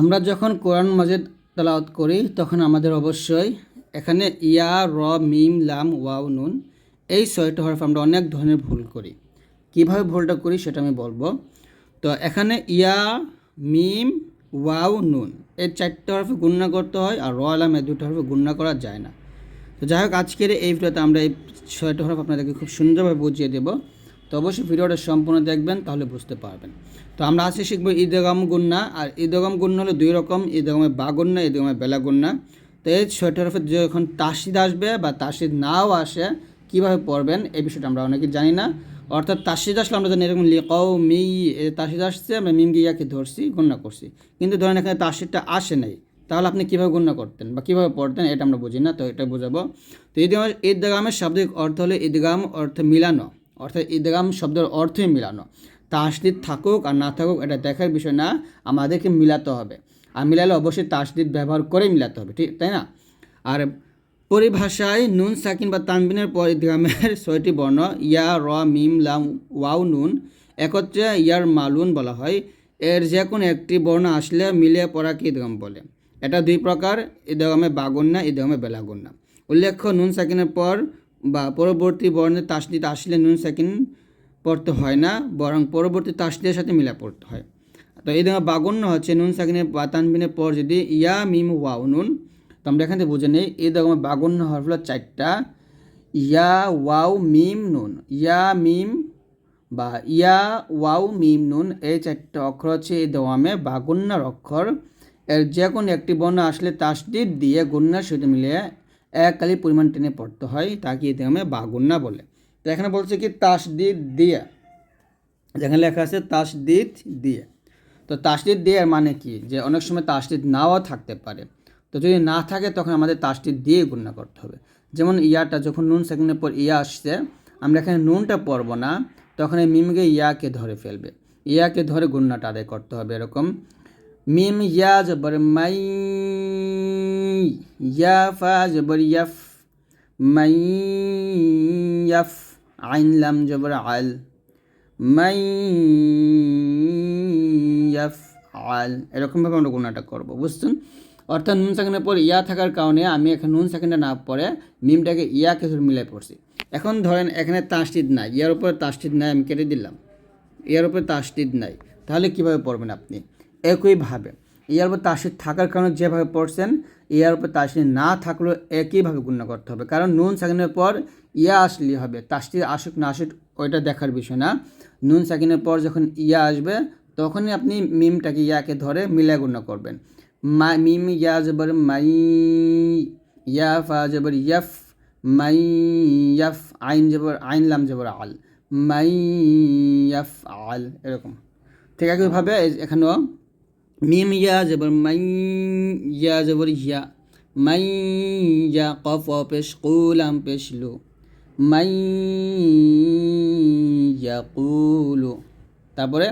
আমরা যখন কোরআন মাজিদ তেলাওয়াত করি, তখন আমাদের অবশ্যই এখানে ইয়া, র, মিম, লাম, ওয়াও, নুন এই ছয়টা হরফ আমরা অনেক ধরনের ভুল করি। কীভাবে ভুলটা করি সেটা আমি বলব। তো এখানে ইয়া, মিম, ওয়াও, নুন এই চারটে হরফে গুণনা করতে হয় আর র আলাম এই দুটো হরফে গুণনা করা যায় না। তো যাই হোক, আজকের এই ভিডিওতে আমরা এই ছয়টা হরফ আপনাদেরকে খুব সুন্দরভাবে বুঝিয়ে দেবো। তো অবশ্যই ভিডিওটা সম্পূর্ণ দেখবেন, তাহলে বুঝতে পারবেন। তো আমরা আজকে শিখব ঈদগাম গুন্না, আর ঈদগাম গুন্না হলো দুই রকম, ঈদগামে বা গুন্না, ঈদগামে বেলা গুন্না। তো এই ছয়টা হরফে যখন তাসিদ আসবে বা তাসিদ নাও আসে, কীভাবে পড়বেন, এই বিষয়টা আমরা অনেকে জানি না। অর্থাৎ তাসিদ আসলে আমরা জানি এরকম লিকাও মি তাসিদ আসছে, আমরা মিম গিয়াকে ধরছি গণ্য করছি। কিন্তু ধরেন এখানে তাসিদটা আসে নাই, তাহলে আপনি কীভাবে গণ্য করতেন বা কীভাবে পড়তেন, এটা আমরা বুঝি না, তো এটা বোঝাবো। তো ঈদগামের শাব্দিক অর্থ হলো ঈদগাম অর্থ মিলানো। অর্থাৎ ঈদগাম শব্দের অর্থই মিলানো। তাসদিদ থাকুক আর না থাকুক, এটা দেখার বিষয় না, আমাদেরকে মিলাতে হবে। আর মিলালে অবশ্যই তাসদিদ ব্যবহার করে মিলাতে হবে, ঠিক, তাই না? আর পরিভাষায় নুন, সাকিন বা তানবিনের পর ঈদগামের ছয়টি বর্ণ, ইয়া, র, মিম, লাম, ওয়াও, নুন, একত্রে ইয়ার মালুন বলা হয়। এর যে কোনো একটি বর্ণ আসলে মিলে পড়াকে ঈদগাম বলে। এটা দুই প্রকার ঈদগামে বাগুন্না ঈদগামে বেলাগুন্না। উল্লেখ্য, নুন, সাকিনের পর বা পরবর্তী বর্ণের তাসদিদ আসলে নুন সাকিন পড়তে হয় না, বরং পরবর্তী তাসদিদের সাথে মিলা পড়তে হয়। তো এই দেখো বাগুন্য হচ্ছে নুন সাকিনের বা তানবিনের পর যদি ইয়া, মিম, ওয়াও, নুন, তো আমরা এখান থেকে বুঝে নেই, এই দেখো বাগুন্য হরফ হলো চারটা ইয়া, ওয়াও, মিম, নুন, ইয়া, মিম বা ইয়া, ওয়াও, মিম, নুন, এই চারটা অক্ষর হচ্ছে এই দোয়ামে বাগুন্নার অক্ষর। এর যে কোনো একটি বর্ণ আসলে তাসদিদ দিয়ে গুন্নার সাথে মিলিয়ে এক কালি পরিমাণ টেনে পড়তে হয়, তাকে এতে আমি বাগুন্না বলে। তো এখানে বলছে কি, তাসদিদ দিয়ে। যেখানে লেখা আছে, তাসদিদ দিয়ে। তো তাসদিদ দিয়ে মানে কি? যে অনেক সময় তাসদিদ নাও থাকতে পারে। তো যদি না থাকে, তখন আমাদের তাসদিদ দিয়ে গুণনা করতে হবে। যেমন ইয়াটা, যখন নুন সেকেন্ডের পর ইয়া আসছে, আমরা এখানে নুনটা পড়ব না, তখন এই মিমকে ইয়াকে ধরে ফেলবে। ইয়াকে ধরে গুণনাটা আদায় করতে হবে এরকম। মিম ইয়া জবর মাই ইয়া ফা জবর ইয়াফ মাই ইয়াফ আইন লাম জবর আল মাই ইয়াফ আল এরকমভাবে আমরা গুণাটা করব, বুঝছেন? অর্থাৎ নুন সেকেন্ডের পর ইয়া থাকার কারণে আমি এখন নুন সেকেন্ডে না পড়ে মিমটাকে ইয়াকে ধরে মিলাই পড়ছি। এখন ধরেন এখানে তাসটিদ নাই, ইয়ার উপরে তাসটিদ নাই, আমি কেটে দিলাম। ইয়ার উপরে তাসটিদ নাই, তাহলে কীভাবে পড়বেন আপনি? একইভাবে ইয়ার উপর তাসিদ থাকার কারণে যেভাবে পড়ছেন ইয়ার উপর তাসিদ না থাকলেও একইভাবে গুণনা করতে হবে। কারণ নুন সাকিনের পর ইয়া আসলেই হবে। তাসিদ আসুক না আসুক, ওইটা দেখার বিষয় না। নুন সাকিনের পর যখন ইয়া আসবে, তখনই আপনি মিমটাকে ইয়াকে ধরে মিলায় গুণনা করবেন। মা, মিম ইয়া জবর মাই ইয়া ফা জবর ইয়াফ, মাই ইয়াফ, আইন জবর, আইন লাম জবর, আল। মাই ইয়াফ, আল, এরকম। ঠিক একইভাবে এখানেও মিম ইয়া জবর মাই ইয়া জবর ইয়া মাই ইয়া কফ অ পেশ কুলাম পেশ লু মাই ইয়া কুলু তারপরে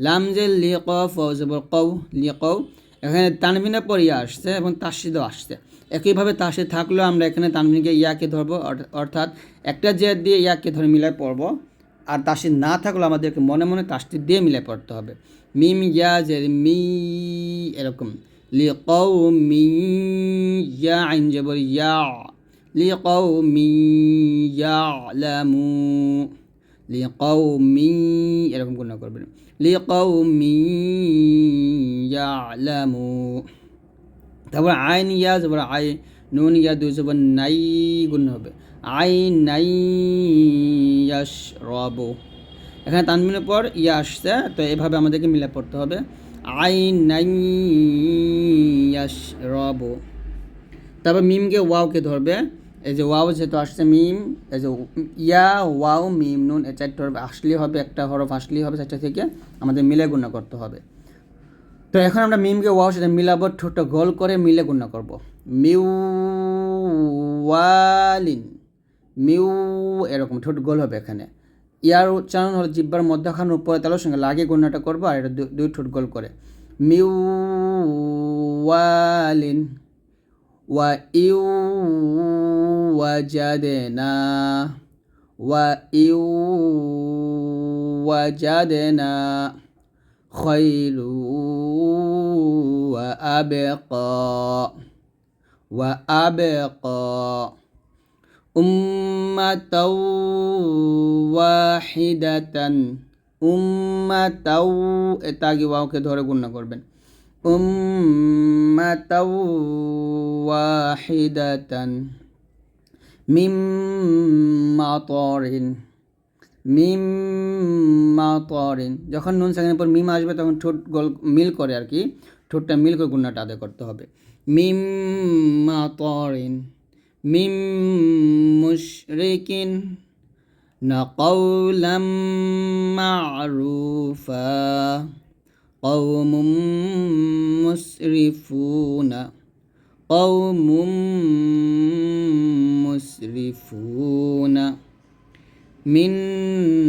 লাম যে লি কফ জবর কৌ লি কৌ এখানে তানবিনের পর ইয়া আসছে এবং তাসিদও আসছে। একইভাবে তাসিদ থাকলেও আমরা এখানে তানবিনকে ইয়াকে ধরবো অর্থাৎ একটা জেদ দিয়ে ইয়াকে ধরে মিলায় পড়ব। আর তাসিদ না থাকলেও আমাদেরকে মনে মনে তাসিদ দিয়ে মিলায় পড়তে হবে। মিম ইয়া জের মি এরকম। লি কৌ মি ইয়া আইন জবর ইয়া। লি কৌ মি ইয়া লামু লি কৌ মি এরকম গুণ করবেন লি কৌ মি ইয়া লামু তারপর আইন ইয়া জবর আই, নুন ইয়া, দুই জবর নাই গুণ হবে। আই নাই ইয়াস রবু এখানে তানবিনের পর ইয়া আসছে, তো এভাবে আমাদেরকে মিলে পড়তে হবে। আই নাই ইয়াস রবু তারপর মিমকে ওয়াওকে ধরবে। এই যে ওয়াও যেহেতু আসছে, মিম, এই যে ইয়া, ওয়াও, মিম, নুন, এই চারটে হরফ আসলেই হবে, একটা হরফ আসলেই হবে চারটা থেকে। আমাদের মিলে গুণা করতে হবে। তো এখন আমরা মিমকে ওয়াও সাথে মিলাবো, ঠোঁটটা গোল করে মিলে গুণা করব। মিউ ওয়ালিন মিউ, এরকম, ঠোঁট গোল হবে এখানে। ইয়ার উচ্চারণ হলো জিব্বার মধ্যখান উপরে তালের সঙ্গে লাগিয়ে গুণাটা করব আর এটা দুই ঠোঁট গোল করে। মিউ ওয়ালিন ওয়া ইউ ওয়াজাদেনা ওয়া ইউ ওয়াজাদেনা খৈলু ওয়া আবেক ওয়া আবেক। উম أمة واحدة أمة এটা আগে ওয়াওকে ধরে গুণনা করবেন أمة واحدة من مطر মিম মাতরিন যখন নুন সাকিনের পর মিম আসবে তখন ঠোঁট গোল মিল করে আর কি ঠোঁটটা মিল করে গুণাটা আদায় করতে হবে মিম মাতরিন من مشرك قولا معروفا قوم مسرفون قوم مسرفون من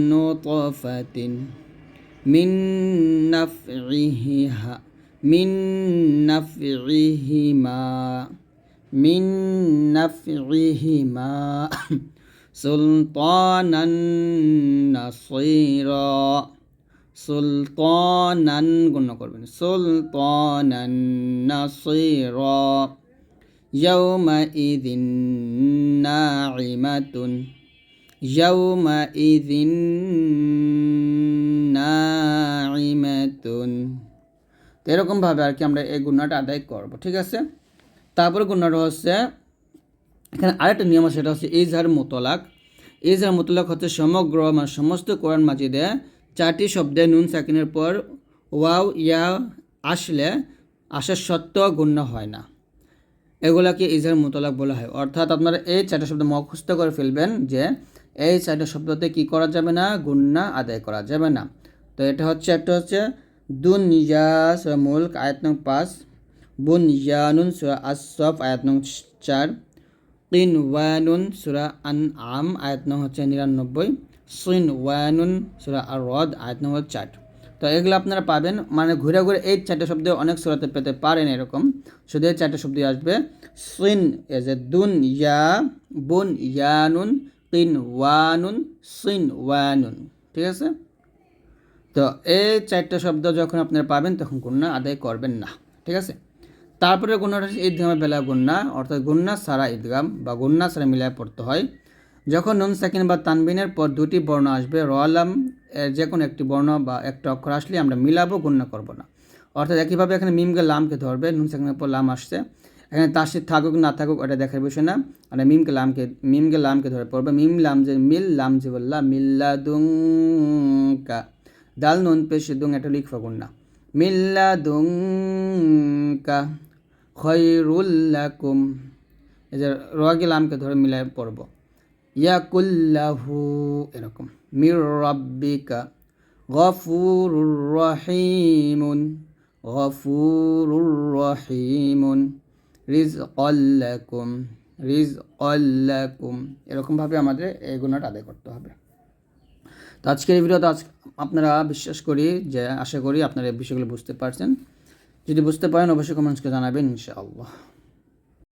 نطفة من نفعها من نفعهما من نفعهما سلطانا نصيرا সুলতানান গণ্য করবেন সুলতানান নাসিরা ইয়াউমাইযিন নাইমাতুন ইয়াউমাইযিন নাইমাতুন তো এরকমভাবে আর কি আমরা এই গুণাটা আদায় করব ঠিক আছে তারপরে গুণাটা হচ্ছে, এখানে আরেকটা নিয়ম আছে, সেটা হচ্ছে ইজহার মোতলাক। ইজহার মোতলাক হচ্ছে সমগ্র মানে সমস্ত কোরআন মাজিদে চারটি শব্দে নুন সাকিনের পর ওয়াও, ইয়া, আসলে আসার সত্ত্বেও গণ্য হয় না। এগুলাকে ইজহার মোতলাক বলা হয়। অর্থাৎ আপনারা এই চারটা শব্দ মুখস্থ করে ফেলবেন যে এই চারটা শব্দতে কি করা যাবে না গুন্না আদায় করা যাবে না। তো এটা হচ্ছে, একটা হচ্ছে দুন সুরা মুল্ক, আয়াত নং পাঁচ বুন ইয়ানুন সুরা আসফ আয়াত নং চার তিন ওয়ানুন সুরা আন আম আয়াত নং হচ্ছে নিরানব্বই সুইন ওয়ানুন সুরা আর রদ আয়াত নম্বর চার তো এগুলো আপনারা পাবেন। মানে ঘুরে ঘুরে এই চারটে শব্দ অনেক সুরাতে পেতে পারেন এরকম। শুধু এই চারটে শব্দ আসবে। সুইন এজ এ দুন ইয়া বুন ইয়ানুন তিন ওয়ানুন সুইন ওয়ানুন ঠিক আছে? তো এই চারটে শব্দ যখন আপনারা পাবেন, তখন গুন্না আদায় করবেন না। ঠিক আছে? তারপরে গুণাটা হচ্ছে ঈদগামের বেলা গুন্না, অর্থাৎ গুন্না সারা ঈদগাম বা গুন্না সারা মিলায় পড়তে হয়। যখন নুন, সাকিন বা তানবিনের পর দুটি বর্ণ আসবে রলাম এর যে কোনো একটি বর্ণ বা একটা অক্ষর আসলে আমরা মিলাবো গণ্য করব না। অর্থাৎ একইভাবে এখানে মিমকে লামকে ধরবে, নুন, সাকিনের পর লাম আসছে। এখানে তাসির থাকুক, না থাকুক, ওটা দেখার বিষয় না। আর মিমকে লামকে মিমকে লামকে ধরে পড়বে। মিম, লাম যে, মিল, লাম যে বললা মিল্লা দুঙ্কা দাল, নুন, পেশ, দুং, এটা লিখবা গুন্না। মিল্লা দুঙ্কা খৈরুল্লাকুম এই যে রগে লামকে ধরে মিলায় পড়ব। ইয়াকুল্লাহু, এরকম। মির রব্বিকা গফুরুর রহিমুন গফুরুর রহিমুন। রিজকাল্লাকুম রিজকাল্লাকুম এরকমভাবে আমাদের এই গুণাটা আদায় করতে হবে। তো আজকের এই ভিডিওতে আজ আপনারা বিশ্বাস করি যে, আশা করি আপনারা এই বিষয়গুলো বুঝতে পারছেন। যদি বুঝতে পারেন অবশ্যই কমেন্টসকে জানাবেন ইনশাআল্লাহ।